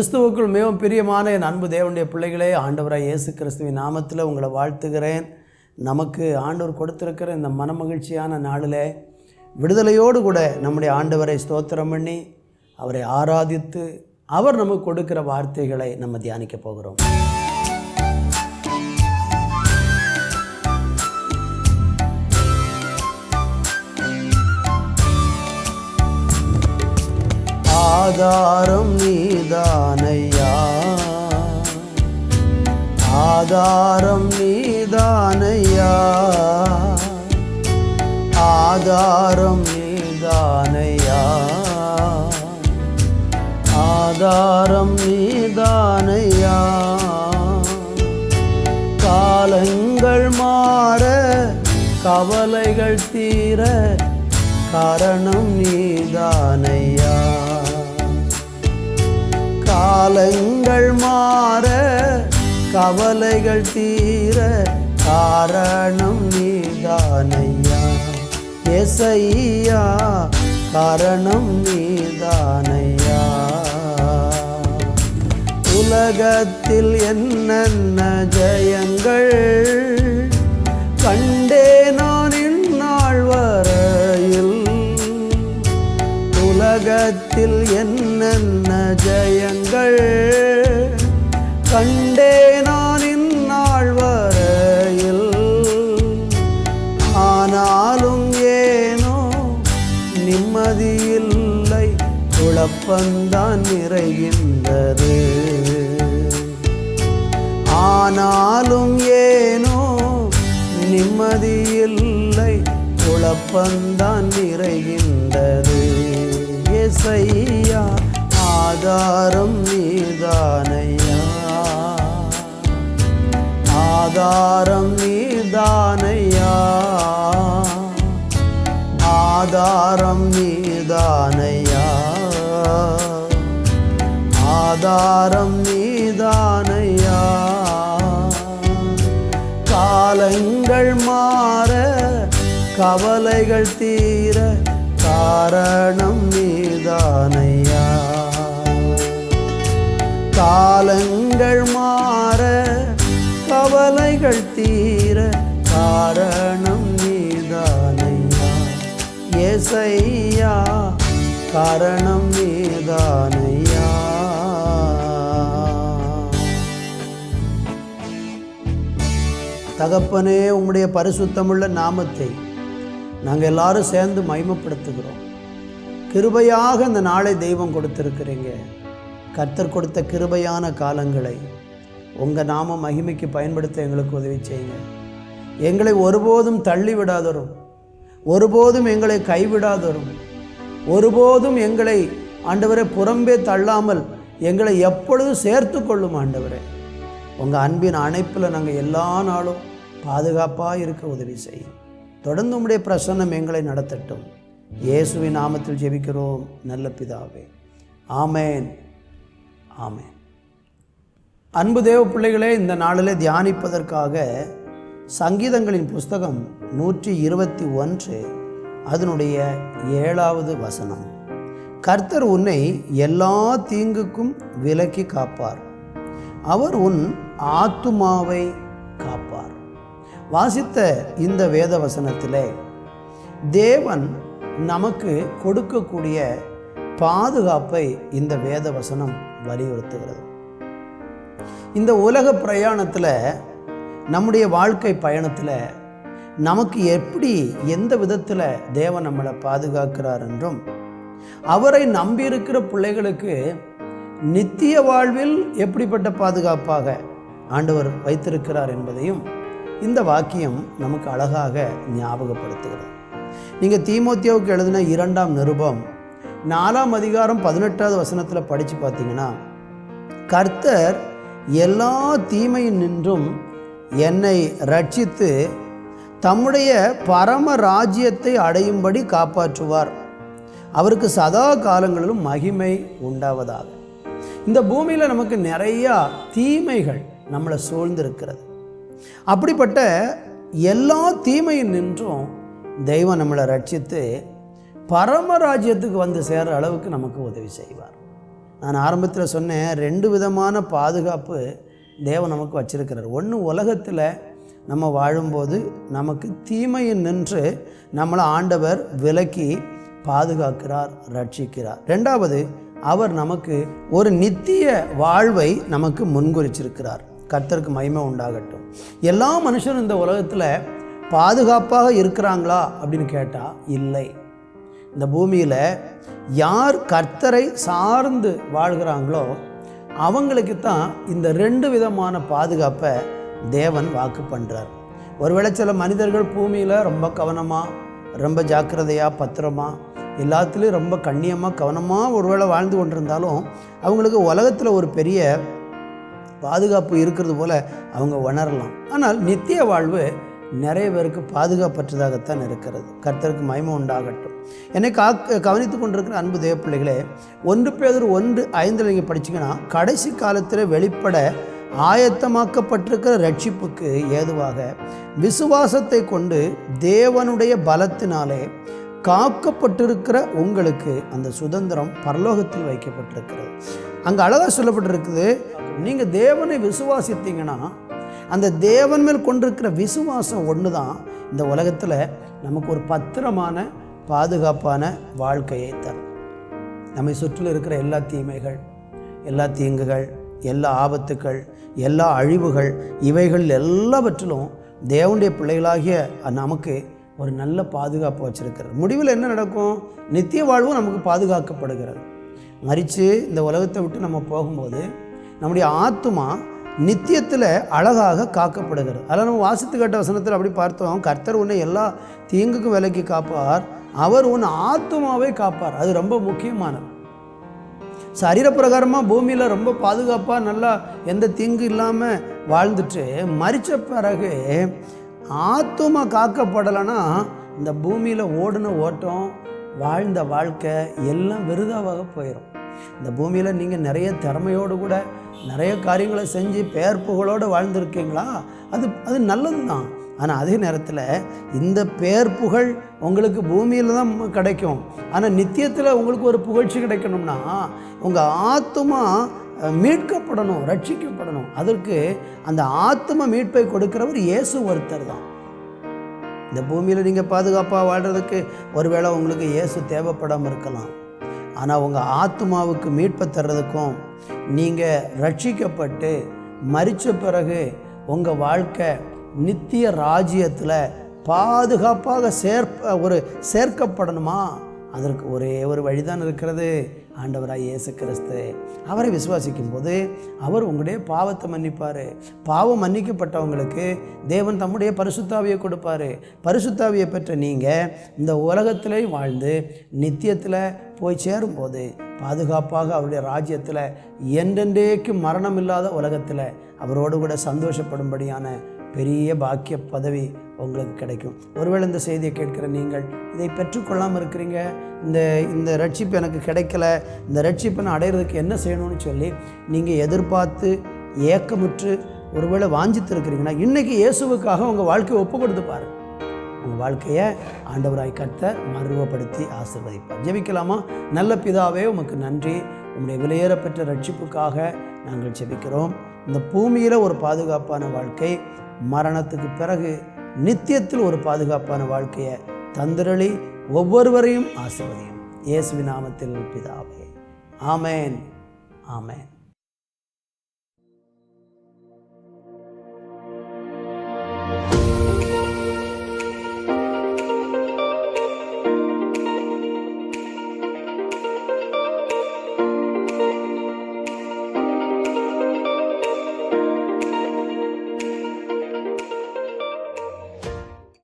கிறிஸ்துவுக்குள் மிகவும் பிரியமான என் அன்பு தேவனுடைய பிள்ளைகளே ஆண்டவராக இயேசு கிறிஸ்துவின் நாமத்தில் உங்களை வாழ்த்துகிறேன். நமக்கு ஆண்டவர் கொடுத்துருக்கிற இந்த மனமகிழ்ச்சியான நாளில் விடுதலையோடு கூட நம்முடைய ஆண்டவரை ஸ்தோத்திரம் பண்ணி அவரை ஆராதித்து அவர் நமக்கு கொடுக்கிற வார்த்தைகளை நம்ம தியானிக்க போகிறோம். ஆதாரம் நீதானையா? ஆதாரம் நீதானையா? ஆதாரம் நீதானையா? ஆதாரம் நீதானையா? காலங்கள் மாற கவலைகள் தீர காரணம் நீதானையா? கவலைகள் மாற கவலைகள் தீர காரணம் நீதானையா? எசையா காரணம் நீதானையா? உலகத்தில் என்னென்ன ஜெயங்கள் கண்டே நான் இந்நாள் வரையில்? உலகத்தில் என்னென்ன ஜெயங்கள் குழப்பந்தான் நிறைகின்றது. ஆனாலும் ஏனோ நிம்மதியில்லை குழப்பந்தான் நிறைகின்றது. இசையா ஆதாரம் நீதானையா? ஆதாரம் நீதானையா? ஆதாரம் நீதானையா? ஆதாரம் நீதானையா? காலங்கள் மாற கவலைகள் தீர காரணம் நீதானையா? காலங்கள் மாற கவலைகள் தீர காரணம் நீதானையா? ஏசையா காரணம் நீதானையா தகப்பனே உம்முடைய பரிசுத்தமுள்ள நாமத்தை நாங்கள் எல்லாரும் சேர்ந்து மகிமைப்படுத்துகிறோம். கிருபையாக இந்த நாளை தெய்வம் கொடுத்துருக்குறீங்க. கர்த்தர் கொடுத்த கிருபையான காலங்களை உங்கள் நாம மகிமைக்கு பயன்படுத்த எங்களுக்கு உதவி செய்யுங்க. எங்களை ஒருபோதும் தள்ளி விடாதரும் ஒருபோதும் எங்களை கைவிடாதரும் ஒருபோதும் எங்களை ஆண்டவரை புறம்பே தள்ளாமல் எங்களை எப்பொழுதும் சேர்த்து கொள்ளும் ஆண்டவரே. உங்கள் அன்பின் அணைப்பில் நாங்கள் எல்லா நாளும் பாதுகாப்பாக இருக்க உதவி செய்யும். தொடர்ந்து உடைய பிரசன்னம் எங்களை நடத்தட்டும். இயேசுவின் நாமத்தில் ஜெபிக்கிறோம். நல்ல பிதாவே. ஆமேன். ஆமேன். அன்பு தேவ பிள்ளைகளே இந்த நாளிலே தியானிப்பதற்காக சங்கீதங்களின் புஸ்தகம் நூற்றி இருபத்தி ஒன்று. அதனுடைய ஏழாவது வசனம். கர்த்தர் உன்னை எல்லா தீங்குக்கும் விலக்கி காப்பார். அவர் உன் ஆத்துமாவை காப்பார். வாசித்த இந்த வேத வசனத்திலே தேவன் நமக்கு கொடுக்கக்கூடிய பாதுகாப்பை இந்த வேத வசனம் வலியுறுத்துகிறது. இந்த உலக பிரயாணத்தில் நம்முடைய வாழ்க்கை பயணத்தில் நமக்கு எப்படி எந்த விதத்தில் தேவன் நம்மளை பாதுகாக்கிறார் என்றும் அவரை நம்பியிருக்கிற பிள்ளைகளுக்கு நித்திய வாழ்வில் எப்படிப்பட்ட பாதுகாப்பாக ஆண்டவர் வைத்திருக்கிறார் என்பதையும் இந்த வாக்கியம் நமக்கு அழகாக ஞாபகப்படுத்துகிறது. நீங்கள் தீமோத்தியாவுக்கு எழுதின இரண்டாம் நிருபம் நாலாம் அதிகாரம் பதினெட்டாவது வசனத்தில் படித்து பார்த்தீங்கன்னா கர்த்தர் எல்லா தீமையின் நின்றும் என்னை ரட்சித்து தம்முடைய பரம ராஜ்யத்தை அடையும்படி காப்பாற்றுவார். அவருக்கு சதா காலங்களிலும் மகிமை உண்டாவதாக. இந்த பூமியில் நமக்கு நிறையா தீமைகள் நம்மளை சூழ்ந்திருக்கிறது. அப்படிப்பட்ட எல்லா தீமையின் நின்றும் தெய்வம் நம்மளை ரட்சித்து பரமராஜ்யத்துக்கு வந்து சேர்கிற அளவுக்கு நமக்கு உதவி செய்வார். நான் ஆரம்பத்தில் சொன்னேன் ரெண்டு விதமான பாதுகாப்பு தேவன் நமக்கு வச்சிருக்கிறார். ஒன்று உலகத்தில் நம்ம வாழும்போது நமக்கு தீமையை நின்று நம்மளை ஆண்டவர் விலக்கி பாதுகாக்கிறார் ரட்சிக்கிறார். ரெண்டாவது அவர் நமக்கு ஒரு நித்திய வாழ்வை நமக்கு முன்குறிச்சிருக்கிறார். கர்த்தருக்கு மகிமை உண்டாகட்டும். எல்லா மனுஷரும் இந்த உலகத்தில் பாதுகாப்பாக இருக்கிறாங்களா அப்படின்னு கேட்டால் இல்லை. இந்த பூமியில் யார் கர்த்தரை சார்ந்து வாழ்கிறாங்களோ அவங்களுக்கு தான் இந்த ரெண்டு விதமான பாதுகாப்பை தேவன் வாக்கு பண்ணுறார் ஒருவேளை சில மனிதர்கள் பூமியில் ரொம்ப கவனமாக ரொம்ப ஜாக்கிரதையாக பத்திரமா எல்லாத்துலேயும் ரொம்ப கண்ணியமாக கவனமாக ஒருவேளை வாழ்ந்து கொண்டிருந்தாலும் அவங்களுக்கு உலகத்தில் ஒரு பெரிய பாதுகாப்பு இருக்கிறது போல் அவங்க உணரலாம். ஆனால் நித்திய வாழ்வு நிறைய பேருக்கு பாதுகாப்பற்றதாகத்தான் இருக்கிறது. கர்த்தருக்கு மயமம் உண்டாகட்டும். என்னை கா கவனித்து கொண்டிருக்கிற அன்பு தேவ பிள்ளைகளே ஒன்று பேர் ஒன்று ஐந்தில் நீங்கள் படிச்சீங்கன்னா கடைசி காலத்தில் வெளிப்பட ஆயத்தமாக்கப்பட்டிருக்கிற ரட்சிப்புக்கு ஏதுவாக விசுவாசத்தை கொண்டு தேவனுடைய பலத்தினாலே காக்கப்பட்டிருக்கிற உங்களுக்கு அந்த சுதந்திரம் பரலோகத்தில் வைக்கப்பட்டிருக்கிறது. அங்கே அழகாக சொல்லப்பட்டிருக்குது நீங்கள் தேவனை விசுவாசித்தீங்கன்னா அந்த தேவன் மேல் கொண்டிருக்கிற விசுவாசம் ஒன்று தான் இந்த உலகத்தில் நமக்கு ஒரு பத்திரமான பாதுகாப்பான வாழ்க்கையை தரும். நம்மை சுற்றிலும் இருக்கிற எல்லா தீமைகள் எல்லா தீங்குகள் எல்லா ஆபத்துக்கள் எல்லா அழிவுகள் இவைகள் எல்லாவற்றிலும் தேவனுடைய பிள்ளைகளாகிய நமக்கு ஒரு நல்ல பாதுகாப்பு வச்சுருக்கிறது முடிவில் என்ன நடக்கும்? நித்திய வாழ்வும் நமக்கு பாதுகாக்கப்படுகிறது. மறித்து இந்த உலகத்தை விட்டு நம்ம போகும்போது நம்முடைய ஆத்துமா நித்தியத்தில் அழகாக காக்கப்படுகிறது. அதில் நம்ம வாசித்து கேட்ட வசனத்தில் அப்படி பார்த்தோம். கர்த்தர் உன்னை எல்லா தீங்குக்கும் விலைக்கு காப்பார். அவர் உன் ஆத்துமாவை காப்பார். அது ரொம்ப முக்கியமானது. சரீரப்பிரகாரமாக பூமியில் ரொம்ப பாதுகாப்பாக நல்லா எந்த தீங்கு இல்லாமல் வாழ்ந்துட்டு மறித்த பிறகு ஆத்துமா காக்கப்படலைன்னா இந்த பூமியில் ஓடின ஓட்டம் வாழ்ந்த வாழ்க்கை எல்லாம் விருதாவாக போயிடும் இந்த பூமியில் நீங்கள் நிறைய திறமையோடு கூட நிறைய காரியங்களை செஞ்சு பெயர் புகழோடு வாழ்ந்திருக்கீங்களா? அது அது நல்லது தான் ஆனால் அதே நேரத்தில் இந்த பேர் புகழ் உங்களுக்கு பூமியில் தான் கிடைக்கும். ஆனால் நித்தியத்தில் உங்களுக்கு ஒரு புகழ்ச்சி கிடைக்கணும்னா உங்கள் ஆத்துமா மீட்கப்படணும் ரட்சிக்கப்படணும். அதற்கு அந்த ஆத்ம மீட்பை கொடுக்கிறவர் இயேசு ஒருத்தர் தான். இந்த பூமியில் நீங்கள் பாதுகாப்பாக வாழ்கிறதுக்கு ஒருவேளை உங்களுக்கு இயேசு தேவைப்படாமல் இருக்கலாம். ஆனால் உங்கள் ஆத்மாவுக்கு மீட்பை தர்றதுக்கும் நீங்கள் ரட்சிக்கப்பட்டு மறித்த பிறகு உங்கள் வாழ்க்கை நித்திய ராஜ்யத்தில் பாதுகாப்பாக சேர்ப்ப ஒரு சேர்க்கப்படணுமா? அதற்கு ஒரே ஒரு வழிதான் இருக்கிறது. ஆண்டவராக இயேசு கிறிஸ்து. அவரை விசுவாசிக்கும் போது அவர் உங்களுடைய பாவத்தை மன்னிப்பார். பாவம் மன்னிக்கப்பட்டவங்களுக்கு தேவன் தம்முடைய பரிசுத்தாவியை கொடுப்பாரு. பரிசுத்தாவியை பெற்ற நீங்கள் இந்த உலகத்திலே வாழ்ந்து நித்தியத்தில் போய் சேரும்போது பாதுகாப்பாக அவருடைய ராஜ்யத்தில் என்றென்றேக்கு மரணம் இல்லாத உலகத்தில் அவரோடு கூட சந்தோஷப்படும்படியான பெரிய பாக்கிய பதவி உங்களுக்கு கிடைக்கும். ஒருவேளை இந்த செய்தியை கேட்கிற நீங்கள் இதை பெற்றுக்கொள்ளாமல் இருக்கிறீங்க இந்த இந்த ரட்சிப்பு எனக்கு கிடைக்கல இந்த ரட்சிப்பை நான் அடையிறதுக்கு என்ன செய்யணும்னு சொல்லி நீங்கள் எதிர்பார்த்து ஏக்கமுற்று ஒருவேளை வாஞ்சித்து இருக்கிறீங்கன்னா இன்றைக்கி இயேசுவுக்காக உங்கள் வாழ்க்கையை ஒப்பு கொடுத்து பாருங்கள் உங்கள் வாழ்க்கையை ஆண்டவராய் கர்த்தர் மருவப்படுத்தி ஆசிர்வதிப்பார். ஜெபிக்கலாமா? நல்ல பிதாவே உமக்கு நன்றி. உங்களுடைய விலையேறப்பெற்ற ரட்சிப்புக்காக நாங்கள் ஜெபிக்கிறோம். இந்த பூமியில் ஒரு பாதுகாப்பான வாழ்க்கை மரணத்துக்கு பிறகு நித்தியத்தில் ஒரு பாதுகாப்பான வாழ்க்கையை தந்திரளி ஒவ்வொருவரையும் ஆசிர்வதியும். இயேசுவி நாமத்தில் பிதாவே. ஆமேன். ஆமேன்.